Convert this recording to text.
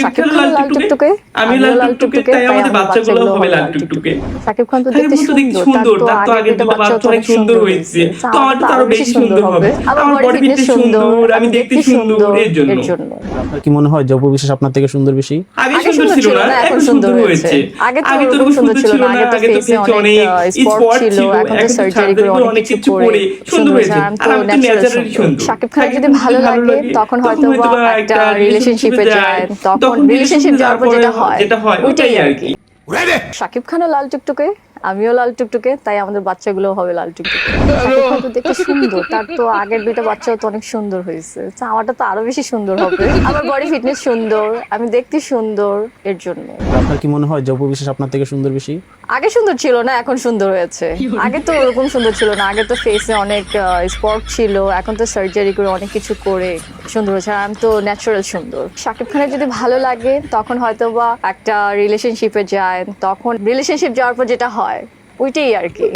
সাকিব খান লাল টুকটুকে? আমি লাল টুকটুকে তাই আমাদের বাচ্চাগুলো হবে লাল টুকটুকে। সাকিব খান তো দেখতে খান তো দেখতে সুন্দর তার তো আগে দুটো বাচ্চা অনেক সুন্দর হয়েছে। তো আমার তো আরও বেশি সুন্দর হবে। আমার বডি ফিটনেস সুন্দর আমি দেখতে সুন্দর এর জন্য। আপনার কি মনে হয় অপু বিশ্বাস আপনার থেকে সুন্দর বেশি? আগে সুন্দর ছিল না এখন সুন্দর হয়েছে। আগে তো আগে তো সুন্দর ছিল না আগে তো ফেসে অনেক স্পট ছিল এখন তো সার্জারি করে অনেক কিছু করে সুন্দর হয়েছে আর আমি তো ন্যাচারালি সুন্দর সাকিব খান যদি ভালো লাগে তখন হয়তো একটা রিলেশনশিপে যায় তখন রিলেশনশিপ যাওয়ার পর যেটা হয় যেটা হয় ওইটাই আর কি। সাকিব খানও লাল টুকটুকে আমিও লাল টুকটুকে তাই আমাদের বাচ্চাগুলো হবে লাল টুকটুকে। দেখতে সুন্দর তার তো আগের দুইটা বাচ্চাও তো অনেক সুন্দর হয়েছে। আমারটা তো আরও বেশি সুন্দর হবে। আমার বডি ফিটনেস সুন্দর আমি দেখতে সুন্দর এর জন্য। আপনার কি মনে হয় যে অপু বিশ্বাস আপনার থেকে সুন্দর বেশি? আগে সুন্দর ছিল না এখন সুন্দর হয়েছে। আগে তো ওরকম সুন্দর ছিল না আগে তো ফেসে অনেক স্পট ছিল এখন তো সার্জারি করে অনেক কিছু করে সুন্দর হয়েছে। আর আমি তো ন্যাচারাল সুন্দর। শাকিব খানের যদি ভালো লাগে তখন হয়তো বা একটা রিলেশনশিপে যায় তখন রিলেশনশিপ যাওয়ার পর যেটা হয় ওইটাই আর কি।